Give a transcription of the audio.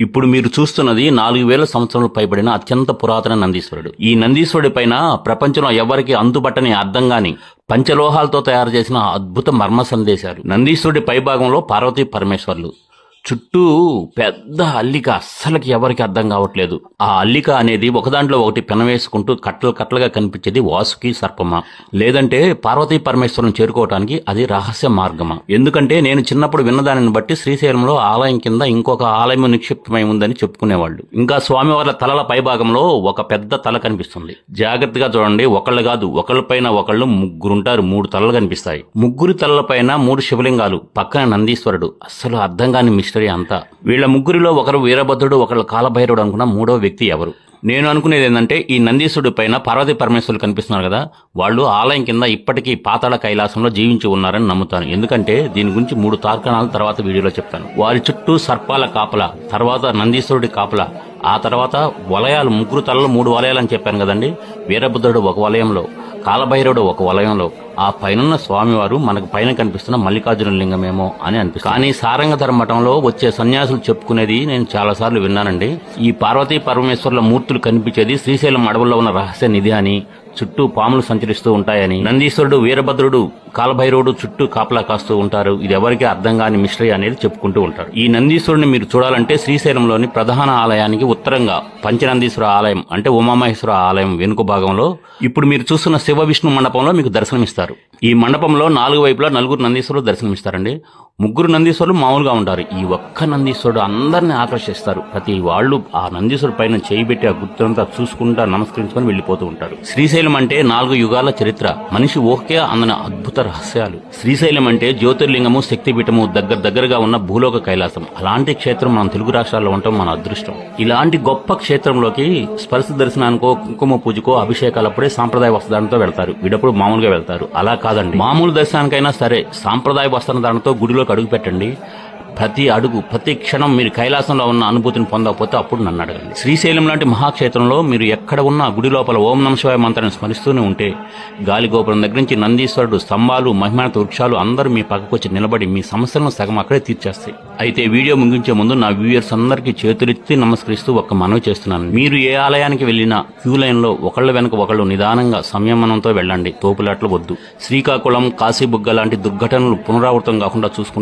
ఇప్పుడు మీరు చూస్తున్నది నాలుగు వేల సంవత్సరాలు పైబడిన అత్యంత పురాతన నందీశ్వరుడు. ఈ నందీశ్వరుడి పైన ప్రపంచంలో ఎవరికి అంతుబట్టని అర్థంగాని పంచలోహాలతో తయారు చేసిన అద్భుత మర్మ సందేశాలు. నందీశ్వరుడి పైభాగంలో పార్వతీ పరమేశ్వర్లు. చుట్టూ పెద్ద అల్లిక. అస్సలకి ఎవరికి అర్థం కావట్లేదు. ఆ అల్లిక అనేది ఒకదాంట్లో ఒకటి పెనవేసుకుంటూ కట్టలు కట్టలుగా కనిపించేది వాసుకి సర్పమ. లేదంటే పార్వతీ పరమేశ్వరం చేరుకోవటానికి అది రహస్య మార్గమా. ఎందుకంటే నేను చిన్నప్పుడు విన్నదానిని బట్టి శ్రీశైలంలో ఆలయం కింద ఇంకొక ఆలయం నిక్షిప్తమై ఉందని చెప్పుకునేవాళ్ళు. ఇంకా స్వామివార్ల తలల పైభాగంలో ఒక పెద్ద తల కనిపిస్తుంది. జాగ్రత్తగా చూడండి ఒకళ్ళు కాదు ఒకళ్ళ పైన ఒకళ్ళు ముగ్గురుంటారు మూడు తలలు కనిపిస్తాయి. ముగ్గురు తలల పైన మూడు శివలింగాలు పక్కన నందీశ్వరుడు. అస్సలు అర్థం కాని మిస్టరీ అంతా. వీళ్ళ ముగ్గురిలో ఒకరు వీరభద్రుడు ఒకరు కాలభైరుడు అనుకున్న మూడో వ్యక్తి ఎవరు? నేను అనుకునేది ఏంటంటే ఈ నందీశుడి పైన పార్వతి పరమేశ్వరులు కనిపిస్తున్నారు కదా వాళ్ళు ఆలయం కింద ఇప్పటికీ పాతాళ కైలాసంలో జీవించి ఉన్నారని నమ్ముతాను. ఎందుకంటే దీని గురించి మూడు తార్కణాలు తర్వాత వీడియోలో చెప్తాను. వారి చుట్టూ సర్పాల కాపల తర్వాత నందీశ్వరుడి కాపల ఆ తర్వాత వలయాలు ముగ్గురు తలలు మూడు వలయాలు అని చెప్పాను కదండి వీరభద్రుడు ఒక వలయంలో. కాలభైరవుడు ఒక వలయంలో ఆ పైనున్న స్వామివారు మనకు పైన కనిపిస్తున్న మల్లికార్జున లింగమేమో అని అనిపిస్తుంది. కానీ సారంగధర మఠంలో వచ్చే సన్యాసులు చెప్పుకునేది నేను చాలాసార్లు విన్నానండి. ఈ పార్వతీ పరమేశ్వరుల మూర్తులు కనిపించేది శ్రీశైలం అడవుల్లో ఉన్న రహస్య నిధి అని చుట్టూ పాములు సంచరిస్తూ ఉంటాయని. నందీశ్వరుడు వీరభద్రుడు కాలభైరవుడు చుట్టూ కాపలా కాస్తూ ఉంటారు. ఇది ఎవరికి అర్థం కాని మిస్టరీ అనేది చెప్పుకుంటూ ఉంటారు. ఈ నందీశ్వరుని మీరు చూడాలంటే శ్రీశైలంలోని ప్రధాన ఆలయానికి ఉత్తరంగా పంచనందీశ్వర ఆలయం అంటే ఉమామహేశ్వర ఆలయం వెనుక భాగంలో. ఇప్పుడు మీరు చూస్తున్న శివ విష్ణు మండపంలో మీకు దర్శనమిస్తారు. ఈ మండపంలో నాలుగు వైపులా నలుగురు నందీశ్వరులు దర్శనమిస్తారండి. ముగ్గురు నందీశ్వరులు మామూలుగా ఉంటారు. ఈ ఒక్క నందీశ్వరుడు అందరిని ఆకర్షిస్తారు. ప్రతి వాళ్ళు ఆ నందీశ్వరుడు పైన చేయి పెట్టి ఆ గుర్తుంతా చూసుకుంటా నమస్కరించుకొని వెళ్ళిపోతూ ఉంటారు. శ్రీశైలం అంటే నాలుగు యుగాల చరిత్ర. మనిషి ఓకే అందని అద్భుత రహస్యాలు. శ్రీశైలం అంటే జ్యోతిర్లింగము శక్తిపీఠము దగ్గర దగ్గరగా ఉన్న భూలోక కైలాసం. అలాంటి క్షేత్రం మన తెలుగు రాష్ట్రాల్లో ఉండటం మన అదృష్టం. ఇలాంటి గొప్ప క్షేత్రంలోకి స్పర్శ దర్శనానికో కుంకుమ పూజకో అభిషేకాలప్పుడే సాంప్రదాయ వస్త్రధారణతో వెళ్తారు. వీడప్పుడు మామూలుగా వెళ్తారు. అలా కాదండి. మామూలు దర్శనానికైనా సరే సాంప్రదాయ వస్త్రధారణతో గుడిలోకి అడుగు పెట్టండి. ప్రతి అడుగు ప్రతి క్షణం మీరు కైలాసంలో ఉన్న అనుభూతిని పొందకపోతే అప్పుడు నన్ను అడగండి. శ్రీశైలం లాంటి మహాక్షేత్రంలో మీరు ఎక్కడ ఉన్నా గుడి లోపల ఓం నమశివాయ మంత్రాన్ని స్మరిస్తూనే ఉంటే గాలి గోపురం దగ్గర నుంచి నందీశ్వరుడు స్తంభాలు మహిమానత వృక్షాలు అందరూ మీ పక్కకు వచ్చి నిలబడి మీ సమస్యలను సగం అక్కడే తీర్చేస్తాయి. అయితే వీడియో ముగించే ముందు నా వ్యూయర్స్ అందరికీ చేతులెత్తి నమస్కరిస్తూ ఒక్క మనవి చేస్తున్నాను. మీరు ఏ ఆలయానికి వెళ్ళినా క్యూ లైన్లో ఒకళ్ళ వెనక ఒకళ్ళు నిదానంగా సంయమనంతో వెళ్ళండి. తోపులాట్లు వద్దు. శ్రీకాకుళం కాశీబుగ్గ లాంటి దుర్ఘటనలు పునరావృతం కాకుండా చూసుకుంటే